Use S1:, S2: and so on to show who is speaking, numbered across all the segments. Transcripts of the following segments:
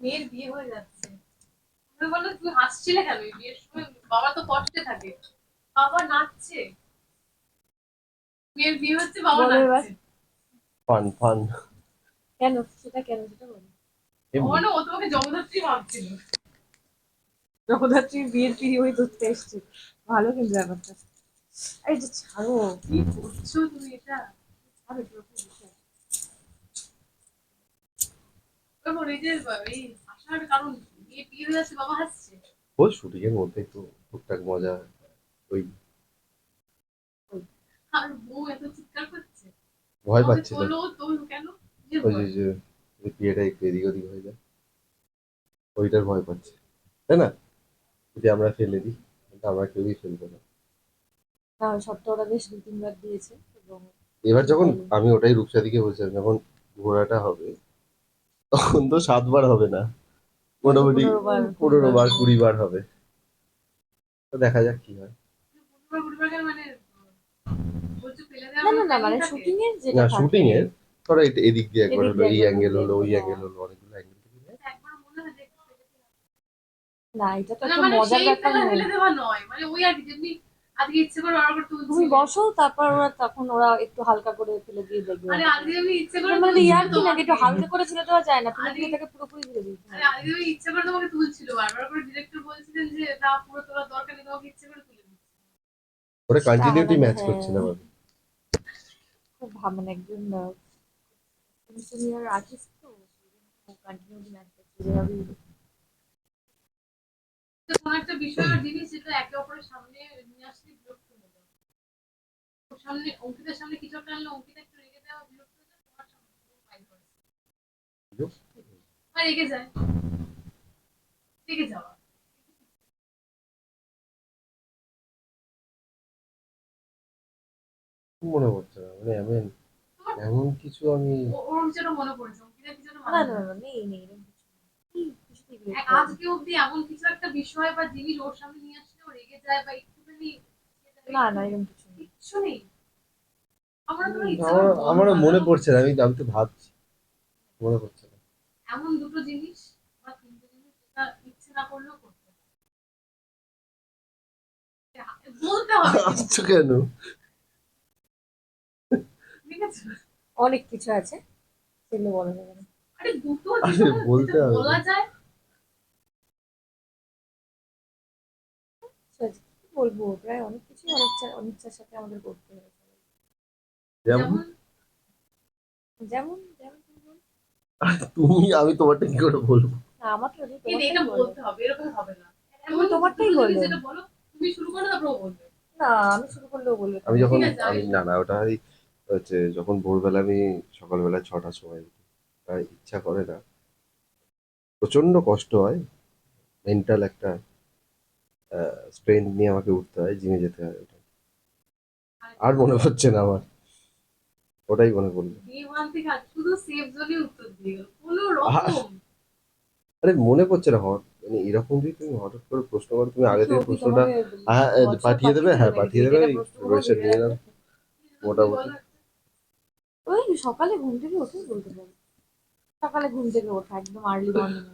S1: মেয়ের বিয়ে হয়ে যাচ্ছে। আমি বলল তুই হাসছিলে কেন? বিয়ের সময় বাবা তো কষ্টে থাকে। বাবা নাচছে। মেয়ের বিয়ে হচ্ছে বাবা নাচছে।
S2: Fun fun.
S3: কেন? সেটা কেন? সেটা বলো।
S1: মানে ও তোমাকে জবরদস্তি ভাবছিল।
S3: জগদ্ধাত্রীর বিয়ের পিড়ি ওই ধরতে এসছে। ভালো কিন্তু ব্যাপারটা। আরে যে ছাড়ো।
S1: কি করছ তুমি এটা?
S3: ছাড়ো এরকম বিষয়।
S1: তারপর এই যে এই হাসার কারণ কি? মেয়ে বিয়ে হয়ে যাচ্ছে বাবা হাসছে
S2: ওই শুটিং এর মধ্যে একটু টুকটাক মজা ওই
S1: আর বউ এত চিৎকার করছে।
S2: ভয় পাচ্ছিল।
S1: তোলো তোলো কেন? কিসের
S2: ওই যে যে যে বিয়েটা একটু এদিক ওদিক হয়ে যায় ওইটার ভয় পাচ্ছে। তাই না? যদি আমরা ফেলে দিই কিন্তু আমরা কেউই ফেলব না।
S3: না সবটা ওরা বেশ দু তিনবার দিয়েছে এবং
S2: এবার যখন আমি ওটাই রূপসাদিকে বলছিলাম যখন ঘোড়াটা হবে তখন তো সাতবার হবে না মোটামুটি
S3: পনেরো বার।
S2: কুড়ি বার হবে তো দেখা যাক কি হয়
S1: মানে
S3: না
S1: মানে?
S3: শুটিং এর
S2: ধরো এদিক দিয়ে একবার হলো এই অ্যাঙ্গেল
S3: হলো,
S2: ওই। অ্যাঙ্গেল হলো অনেকগুলো অ্যাঙ্গেল
S1: মনে হয়।
S3: না এটা তো একটা
S1: মানে
S3: মজার ব্যাপার নয়
S1: ফেলে দেওয়া নয় মানে ওই আর যেমনি আজকে ইচ্ছে করে অর্ডার করে তুলছি।
S3: তুমি বসো তারপর ওরা তখন ওরা একটু হালকা করে ফেলে দিয়ে দেখবে।
S1: আরে আজকে আমি ইচ্ছে করে
S3: মানে
S1: তুলছি
S3: ইয়ার কি নাকি একটু হালকা করে ছেড়ে দেওয়া যায় না? তুমি কি এটাকে পুরোপুরি ছেড়ে দিতে
S1: আরে আজকে আমি ইচ্ছে করে তোমাকে তুলছিল। বারবার করে ডিরেক্টর বলছিলেন যে না পুরো তোলার দরকার নেই তোমাকে ইচ্ছে করে তুলে দিচ্ছি।
S2: ওরা কন্টিনিউটি ম্যাচ
S3: হ্যাঁ।
S2: করছে না ভাবে
S3: খুব ভাব মানে একজন সিনিয়র আর্টিস্ট তো কন্টিনিউটি ম্যাচ করছে। যেভাবে
S1: কোনো একটা বিষয় বা জিনিস যেটা একে অপরের সামনে নিয়ে আসলে বিরক্ত সামনে অঙ্কিতার সামনে কিছু একটা আনলে অঙ্কিতা একটু রেগে দেওয়া বিরক্ত হয়ে তোমার সামনে পুরো ফাইল করে। আর রেগে যায়। রেগে যাওয়া।
S2: মনে পড়ছে না মানে এমন এমন কিছু আমি
S1: ওর যেটা মনে পড়েছে কিছু
S3: না
S1: মানে
S3: না না নেই নেই। কি কিছুতেই বিরক্ত
S1: এক-
S3: হব না।
S1: আজকে অব্দি এমন কিছু একটা বিষয় বা জিনিস ওর সামনে নিয়ে আসলে ও রেগে যায় বা একটুখানি
S3: না না এরকম কিছু নেই।
S1: কিচ্ছু নেই। আমরা
S2: মনে পড়ছে না আমি আমি তো ভাবছি। মনে পড়ছে না।
S1: এমন দুটো জিনিস বা তিনটে জিনিস যেটা ইচ্ছে না করলেও করতে বলতে হবে।
S2: আচ্ছা কেন?
S1: ঠিক আছে
S3: অনেক কিছু আছে সেগুলো বলা যাবে না।
S1: আরে দুটো
S2: বলতে হবে।
S1: বলা যায়
S3: কি বলব প্রায় অনেক কিছু অনিচ্ছা অনিচ্ছার সাথে আমাদের করতে হয়
S2: যেমন?
S1: যেমন?
S3: যেমন তুমি
S2: আমি তোমারটা কি করে বলব।
S3: না আমার তো
S1: এটা বলতে হবে এরকম হবে না।
S3: তুমি তোমারটাই বলো।
S1: যেটা বলো তুমি শুরু করো তারপর বলবে।
S3: না আমি শুরু করলেও বলবে।
S2: আমি যখন আমি না না ওটা হচ্ছে যখন ভোরবেলা আমি সকালবেলা ছটার সময় ইচ্ছা করে না। প্রচণ্ড কষ্ট হয় মেন্টাল একটা স্ট্রেন নিয়ে আমাকে উঠতে হয় জিমে যেতে হয় ওটা আর মনে পড়ছে না আমার। ওটাই মনে পড়ল।
S1: ডে ওয়ান থেকে আজ শুধু সেফ জোনে উত্তর দিয়ে গেল কোনো রকম।
S2: আরে মনে পড়ছে না হঠাৎ। মানে এরকম যদি তুমি হঠাৎ করে প্রশ্ন করো তুমি আগে থেকে প্রশ্নটা হ্যাঁ, পাঠিয়ে দেবে, হ্যাঁ, পাঠিয়ে দেবে, রয়েছে। নিয়ে নাও। মোটামুটি।
S3: ওই সকালে ঘুম থেকে উঠে বলতে পারো। সকালে ঘুম থেকে ওঠা একদম আর্লি মর্নিং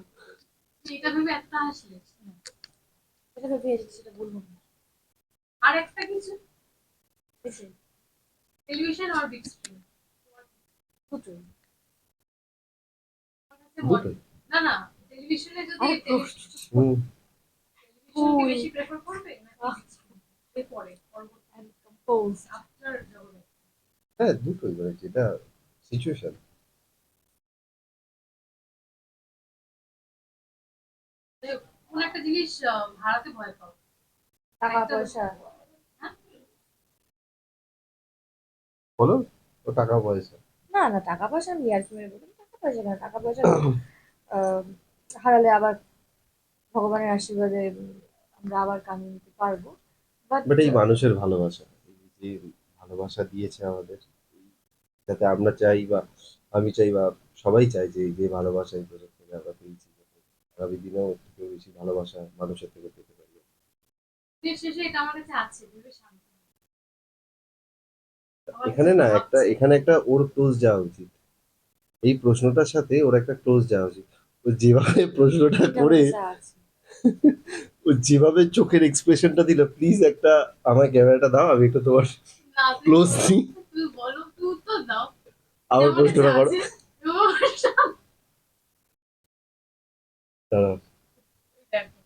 S1: এটা ভেবে একটা হাসলে।
S3: সেটা ভেবে এসেছি, সেটা বলব না।
S1: আর একটা কিছু? টেলিভিশন আর বিগ স্ক্রিন
S3: দুটোই।
S1: না না টেলিভিশনে যদি টেলিভিশনকে বেশি প্রেফার করবে? big পরবর্তী
S3: একদম
S1: আফটার
S2: হ্যাঁ দুটোই মানে যেটা সিচুয়েশন
S1: কোন একটা জিনিস হারাতে ভয় পাও।
S3: টাকা পয়সা।
S1: হ্যাঁ?
S2: বলো ও টাকা পয়সা।
S3: না না টাকা পয়সা আমি ইয়ার কি টাকা পয়সা না টাকা পয়সা হারালে আবার ভগবানের আশীর্বাদে আমরা আবার কামিয়ে নিতে পারব। বাট
S2: বাট এই মানুষের ভালোবাসা যে ভালোবাসা দিয়েছে আমাদের যাতে আমরা চাই বা আমি চাই বা সবাই চাই যে যে ভালোবাসা এই প্রজেক্ট থেকে আমরা পেয়েছি। আগামী দিনেও এর বেশি ভালোবাসা মানুষের থেকে পেতে পারি।
S1: শেষে এটা আমার কাছে আছে শান্তি
S2: এখানে না একটা এখানে একটা ওর ক্লোজ যাওয়া উচিত। এই প্রশ্নটার সাথে ওর একটা ক্লোজ যাওয়া উচিত। ও যেভাবে প্রশ্নটা করে ও যেভাবে চোখের এক্সপ্রেশনটা দিল প্লিজ একটা আমার ক্যামেরাটা দাও আমি একটু তোমার ক্লোজ আবার
S1: আমার
S2: প্রশ্নটা করো
S1: আছে। তোমার সামনে- দেখো।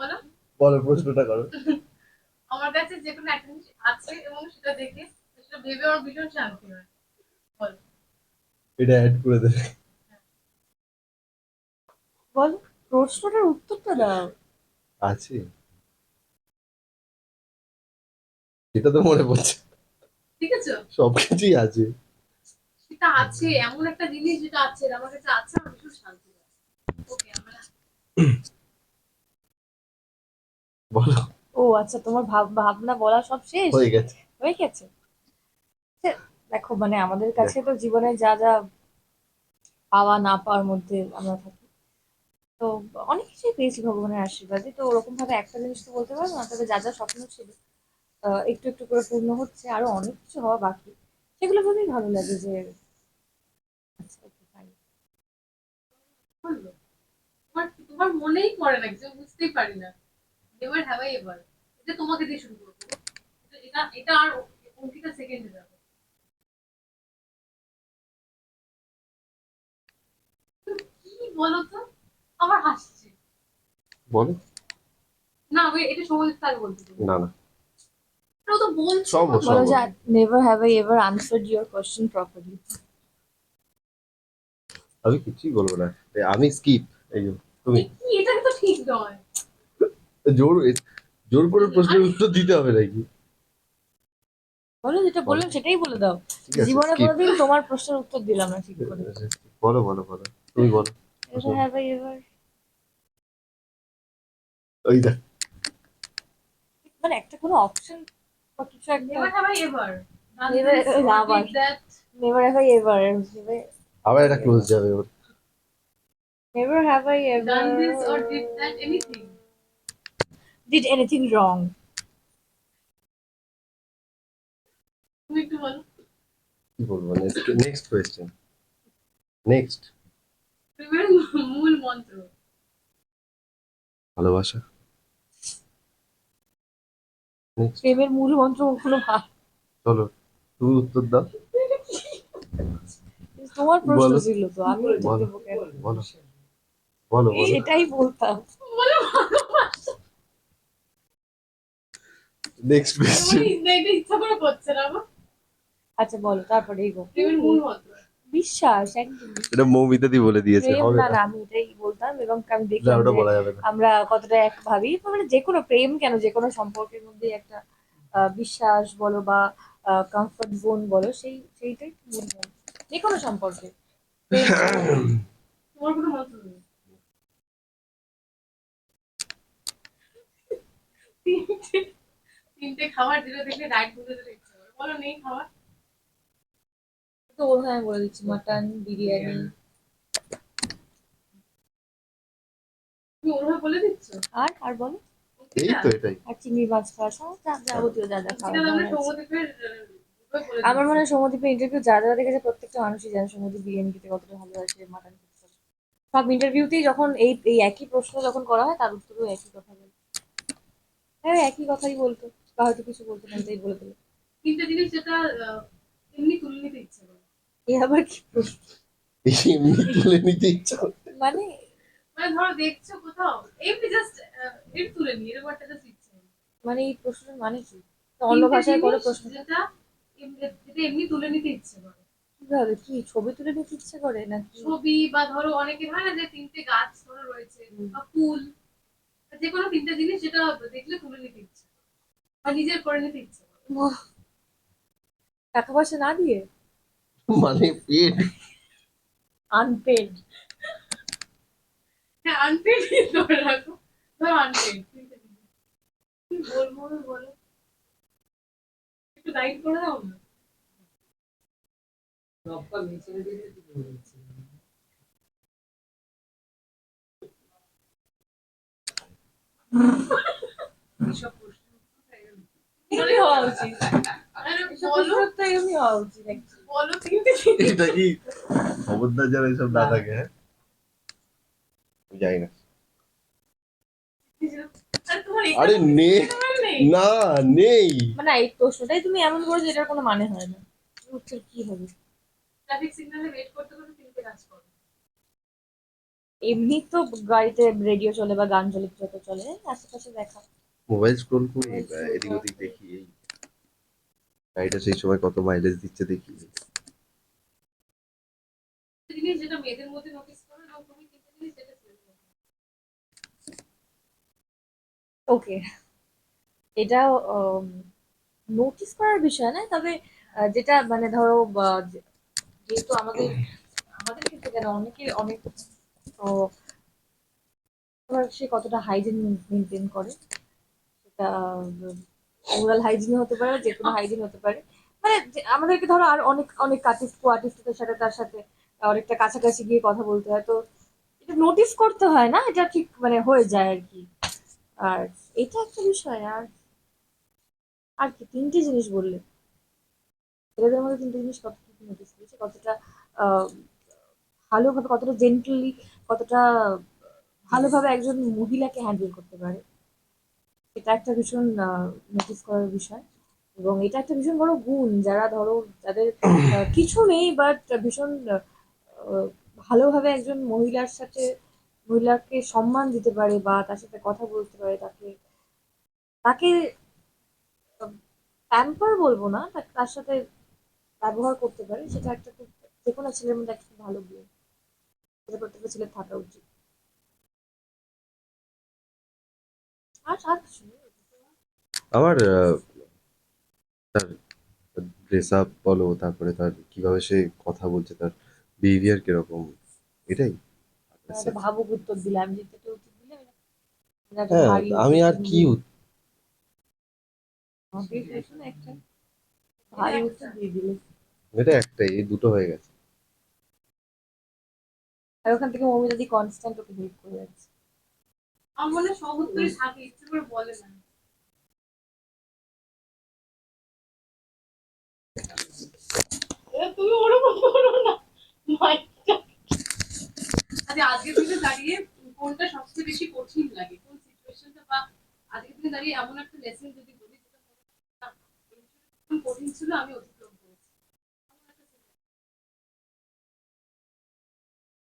S1: বলো।
S2: বলো প্রশ্নটা করো।
S1: আমার কাছে যে কোনো একটা জিনিস আছে এবং সেটা দেখে সেটা ভেবে আমার ভীষণ শান্তি হয়। বলো।
S2: এটা অ্যাড করে দেবে।
S3: বলো প্রশ্নটার উত্তরটা দাও।
S2: আছে। এটা তো মনে পড়ছে।
S1: ঠিক আছে।
S2: সবকিছুই আছে।
S1: সেটা আছে এমন একটা জিনিস যেটা আছে আমার কাছে আছে আমার ভীষণ শান্তি হয় ওকে আমরা
S2: বলো।
S3: ও আচ্ছা তোমার ভাব ভাবনা বলা সব শেষ?
S2: হয়ে গেছে।
S3: হয়ে গেছে? দেখো মানে আমাদের কাছে তো জীবনে যা যা পাওয়া না পাওয়ার মধ্যে আমরা থাকি। তো অনেক কিছুই পেয়েছি ভগবানের আশীর্বাদে। তো ওরকম ভাবে একটা জিনিস তো বলতে পারব না তবে যা যা স্বপ্ন ছিল আহ, একটু একটু করে পূর্ণ হচ্ছে আরও অনেক কিছু হওয়া বাকি। সেগুলো ভেবেই ভালো লাগে যে আচ্ছা ওকে ফাইন
S1: বলল তোমার তোমার মনেই পড়ে না কিছু বুঝতেই পারি না। এবার হ্যাভাই এবার এটা তোমাকে দিয়ে শুরু করব। এটা- এটা এটা আর অঙ্কিতা সেকেন্ডে যাবে। কি বলো তো আমার হাসছে।
S2: বলো।
S1: না আমি এটা সময় তার বলতে।
S2: না না।
S1: তো বলছে
S2: সব
S3: বলো যে never have I ever answered question properly
S2: আমি কিছুই বলব না। আমি স্কিপ এই যে, তুমি।
S1: এটা তো ঠিক নয়।
S2: জোর জোর করে প্রশ্নের উত্তর দিতে হবে নাকি?
S3: বলো যেটা বললাম সেটাই বলে দাও। জীবনে কোনোদিন তোমার প্রশ্নের উত্তর দিলাম না ঠিক করে।
S2: বলো বলো বলো। তুমি বলো।
S3: এভার
S2: ওই দেখ।
S3: মানে একটা কোনো অপশন বা কিছু একটা
S1: এবার এবার
S3: আবার। নেভার হ্যাভ আই এভার
S2: আবার একটা ক্লোজ যাবে ওর
S3: never have I
S1: done this or
S3: ever
S1: did that anything?
S3: Did anything wrong
S1: তুমি একটু বলো
S2: কি বলব নেক্সট কোয়েশ্চেন নেক্সট
S1: প্রেমের মূল মন্ত্র
S2: ভালোবাসা নেক্সট
S3: প্রেমের মূল মন্ত্র কখনো ভাব
S2: চলো তুমি উত্তর দাও
S3: তোমার প্রশ্ন
S2: বলো।
S3: ছিল তো আমি উত্তর
S2: বলো।
S3: দেবো কেন?
S2: বলো বলো
S3: এটাই বলতাম।
S2: নেক্সট
S1: তোমার এটা ইচ্ছা করে করছে না
S3: আচ্ছা বলো তারপরে এই
S1: প্রেমের মূল মন্ত্র।
S3: বিশ্বাস একদম।
S2: এটা মৌমিতা দি বলে দিয়েছে।
S3: না আমি এটাই বলতাম এবং আমি
S2: না
S3: আমরা কতটা এক ভাবি। মানে যে কোনো প্রেম কেন যে কোনো সম্পর্কের মধ্যে একটা আহ, বিশ্বাস বলো বা কমফর্ট জোন বলো সেই সেইটাই মূল যে কোনো সম্পর্কে।
S1: তোমার কোনো মন্ত্র নেই তিনটে তিনটে খাবার যেটা দেখলে ডায়েট বুঝে যেতে ইচ্ছে করে। বলো নেই খাবার?
S3: তো ওর বলে দিচ্ছি মাটন বিরিয়ানি
S1: তুমি ওরভাবে বলে দিচ্ছ?
S3: আর আর বলো।
S2: এই তো এটাই।
S3: আর চিংড়ি মাছ খাওয়া সমস্ত যাবতীয় যা যা খাওয়া
S1: এটা আমরা
S3: মনে। হয় সমদ্বীপের ইন্টারভিউ যারা যারা দেখেছে প্রত্যেকটা মানুষই জানে সমদ্বীপ বিরিয়ানি খেতে কতটা ভালোবাসে মাটন খেতে সব ইন্টারভিউতেই যখন এই এই একই প্রশ্ন যখন করা হয় তার উত্তরও একই কথা বলে। হ্যাঁ একই কথাই বলতো। বা হয়তো কিছু বলতো না তাই বলে দিল।
S1: তিনটে জিনিস যেটা আহ, এমনি তুলে নিতে ইচ্ছে করে।
S3: এ আবার কি প্রশ্ন?
S2: এমনি তুলে নিতে ইচ্ছা করে।
S3: মানে
S1: মানে ধরো দেখছ কোথাও এমনি জাস্ট এর তুলে নিয়ে এরকম একটা জাস্ট ইচ্ছে
S3: মানে এই প্রশ্নের মানে কি? অন্য ভাষায় করে প্রশ্ন।
S1: যেটা এমনি যেটা এমনি তুলে নিতে ইচ্ছে করে।
S3: কীভাবে? কি ছবি তুলে নিতে ইচ্ছে করে না
S1: ছবি বা ধরো অনেকে হয় না যে তিনটে গাছ ধরো রয়েছে বা ফুল যে কোনো তিনটে জিনিস যেটা দেখলে তুলে নিতে ইচ্ছে নিজের করে নিতে ইচ্ছে
S3: টাকা পয়সা না দিয়ে?
S2: মানে পেট।
S3: আনপেড
S1: হ্যাঁ আনপেড ধরে রাখো। ধরো আনপেড তিনটে জিনিস কি বলব বলো। একটু গাইড করে দাও না?
S3: এসব এরকমই হওয়া উচিত। actually।
S1: বলো। তিনটে
S2: এটা কি? খবরদার যেন এসব না থাকে হ্যাঁ? আমি না।
S1: আরে
S2: নে না নেই।
S3: মানে এই প্রশ্নটাই তুমি এমন করেছ এটার কোনো মানে হয় না। উত্তর কি হবে?
S1: ট্রাফিক সিগন্যালে ওয়েট করতে করতে তিনটে কাজ করো।
S3: এমনি তো গাড়িতে রেডিও চলে বা গান চলে যত চলে আশেপাশে দেখা।
S2: মোবাইল স্ক্রোল করি এদিক। ওদিক দেখি এই গাড়িটা সেই সময় কত মাইলেজ দিচ্ছে দেখি।
S1: যেটা মেয়েদের মধ্যে নোটিস করো তুমি
S3: ওকে। এটা নোটিস করার বিষয় না তবে যেটা মানে ধরো যেহেতু আমাদের আমাদের ক্ষেত্রে কেন অনেকে অনেক সে কতটা হাইজিন মেনটেন করে। ওরাল হাইজিন হতে পারে যে কোনো হাইজিন হতে পারে। মানে আমাদেরকে ধরো আর অনেক অনেক আর্টিস্ট কো আর্টিস্টদের সাথে তার সাথে অনেকটা কাছাকাছি গিয়ে কথা বলতে হয়। তো এটা নোটিস করতে হয় না এটা ঠিক মানে হয়ে যায় আর কি। আর এটা একটা বিষয় আর আর কি তিনটে জিনিস বললে। ছেলেদের মধ্যে তিনটে জিনিস কত নোটিস করেছে কতটা আহ, ভালোভাবে কতটা জেন্টলি কতটা ভালোভাবে একজন মহিলাকে হ্যান্ডেল করতে পারে। এটা একটা ভীষণ নোটিস করার বিষয়। এবং এটা একটা ভীষণ বড় গুণ যারা ধরো যাদের কিছু নেই বাট ভীষণ ভালোভাবে একজন মহিলার সাথে, মহিলাকে সম্মান দিতে পারে বা তার সাথে কথা বলতে পারে, তাকে তাকে প্যাম্পার বলব না তাকে তার সাথে ব্যবহার করতে পারে, সেটা একটা খুব যে কোনো ছেলের মধ্যে একটা ভালো গুণ। যেটা প্রত্যেকটা ছেলের থাকা উচিত।
S2: আমার তার ড্রেস আপ বলো তারপরে তার কীভাবে সে কথা বলছে তার বিহেভিয়ার কীরকম এটাই।
S3: আমি ভাবুক উত্তর দিলে আমি যেটা উত্তর দিলে আমি
S2: হ্যাঁ আমি আর কি এটা একটাই এই দুটো হয়ে গেছে।
S3: আর ওখান থেকে মমি দাদি কনস্ট্যান্ট ওকে হেল্প করে যাচ্ছে।
S1: আমার মনে হয় সব থাকে ইচ্ছে করে বলে না। তুমি ওরকম করো না। আচ্ছা আজকের দিনে দাঁড়িয়ে কোনটা সবচেয়ে বেশি কঠিন লাগে। কোন সিচুয়েশনটা বা আজকের দিনে দাঁড়িয়ে এমন একটা লেসন যদি বলি যেটা কঠিন ছিল আমি অতিক্রম করেছি।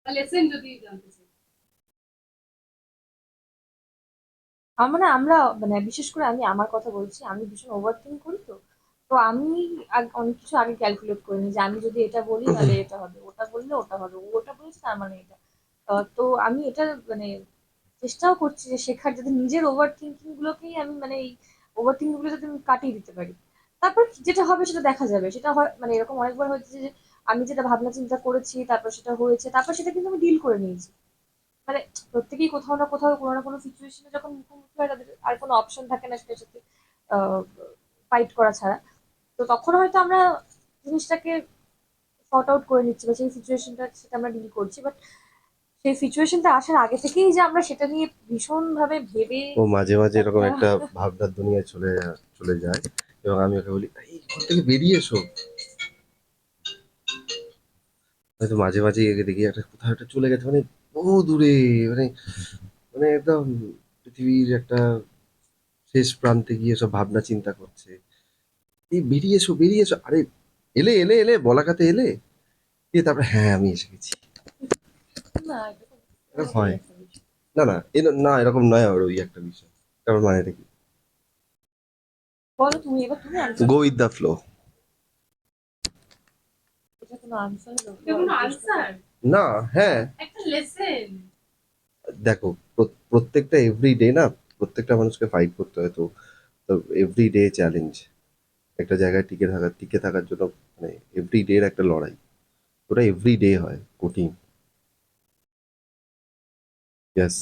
S1: লেসন যদি জানতে চাই।
S3: মানে আমরা মানে বিশেষ করে আমি আমার কথা বলছি, আমি ভীষণ ওভার থিঙ্ক করি তো। তো আমি অনেক কিছু আগে ক্যালকুলেট করে নিই যে আমি যদি এটা বলি তাহলে এটা হবে, ওটা বললে ওটা হবে, ও ওটা বলেছে তার মানে এটা। তো আমি এটা মানে চেষ্টাও করছি যে শেখার, যাতে নিজের ওভার থিঙ্কিং গুলোকেই আমি মানে এই ওভার থিঙ্কিংগুলো যাতে আমি কাটিয়ে দিতে পারি। তারপর যেটা হবে সেটা দেখা যাবে, সেটা হয় মানে এরকম অনেকবার হয়েছে যে আমি যেটা ভাবনা চিন্তা করেছি, তারপর সেটা হয়েছে, তারপর সেটা কিন্তু আমি ডিল করে নিয়েছি। মানে প্রত্যেকেই কোথাও না কোথাও কোনো না কোনো সিচুয়েশনে যখন মুখোমুখি হয় তাদের আর কোনো অপশন থাকে না সেটার সাথে ফাইট করা ছাড়া। তো তখন হয়তো আমরা জিনিসটাকে শর্ট আউট করে নিচ্ছি বা সেই সিচুয়েশনটা সেটা আমরা ডিল করছি। বাট সেই সিচুয়েশনটা আসার আগে থেকেই যে আমরা সেটা নিয়ে ভীষণভাবে ভেবে
S2: ও মাঝে মাঝে এরকম একটা ভাবনার দুনিয়ায় চলে চলে যায়। এবং আমি ওকে বলি এই ঘর থেকে বেরিয়ে এসো। হয়তো মাঝে মাঝে একে দেখি একটা কোথাও একটা চলে গেছে। মানে বহু দূরে মানে মানে একদম পৃথিবীর একটা শেষ প্রান্তে গিয়ে সব ভাবনা চিন্তা করছে। এই বেরিয়ে এসো বেরিয়ে এসো। আরে এলে এলে এলে বলাকাতে এলে? দিয়ে তারপরে হ্যাঁ আমি এসে গেছি।
S3: এটা
S2: হয়। না না এর- না এরকম নয় আর ওই একটা বিষয়। তারপর মানেটা কি?
S3: বলো তুমি এবার তুমি
S2: গো উইথ দ্য ফ্লো
S3: এটা কোনো আনসার হলো
S1: কোনো আনসার
S2: না হ্যাঁ।
S1: একটা লেসন
S2: দেখো প্রত্যেকটা এভরি ডে না প্রত্যেকটা মানুষকে ফাইট করতে হয় তো তো এভরি ডে চ্যালেঞ্জ একটা জায়গায় টিকে থাকার টিকে থাকার জন্য মানে এভরি ডে একটা লড়াই। ওটা এভরি ডে হয় কঠিন। ইয়াস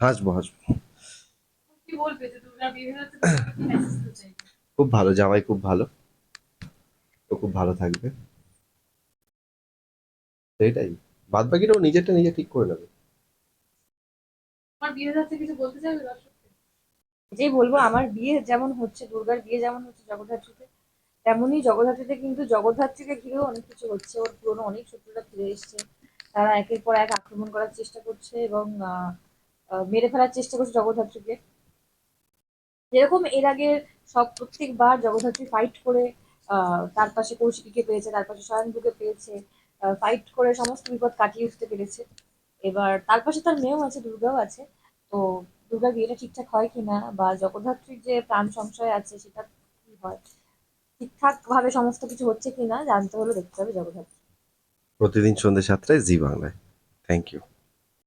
S2: হাসবো হাসবো।
S1: কি বলবে যে তোমরা বিয়ে
S2: খুব ভালো, জামাই খুব ভালো। ও খুব ভালো থাকবে। সেটাই বাদ বাকিটা ও নিজেরটা নিজে ঠিক করে নেবে।
S1: দর্শককে?
S3: বলব, আমার বিয়ে যেমন হচ্ছে, দুর্গার বিয়ে যেমন হচ্ছে জগদ্ধাত্রীতে, তেমনই জগদ্ধাত্রীতে কিন্তু জগদ্ধাত্রীকে ঘিরেও অনেক কিছু হচ্ছে। ওর পুরনো অনেক শত্রুরা ফিরে এসছে। তারা একের পর এক আক্রমণ করার চেষ্টা করছে এবং মেরে ফেলার চেষ্টা করছে জগদ্ধাত্রীকে। যেরকম এর আগে সব প্রত্যেকবার জগদ্ধাত্রী ফাইট করে তার পাশে কৌশিকীকে পেয়েছে, তার পাশে স্বয়ংভূকে পেয়েছে ফাইট করে সমস্ত বিপদ কাটিয়ে উঠতে পেরেছে। এবার তার পাশে তার মেয়েও আছে, দুর্গাও আছে। তো দুর্গার বিয়েটা ঠিকঠাক হয় কিনা বা জগদ্ধাত্রীর যে প্রাণ সংশয় আছে সেটা কি হয়? ঠিকঠাক ভাবে সমস্ত কিছু হচ্ছে কিনা জানতে হলে দেখতে হবে জগদ্ধাত্রী।
S2: প্রতিদিন সন্ধ্যে সাতটায় জি বাংলায়। Thank you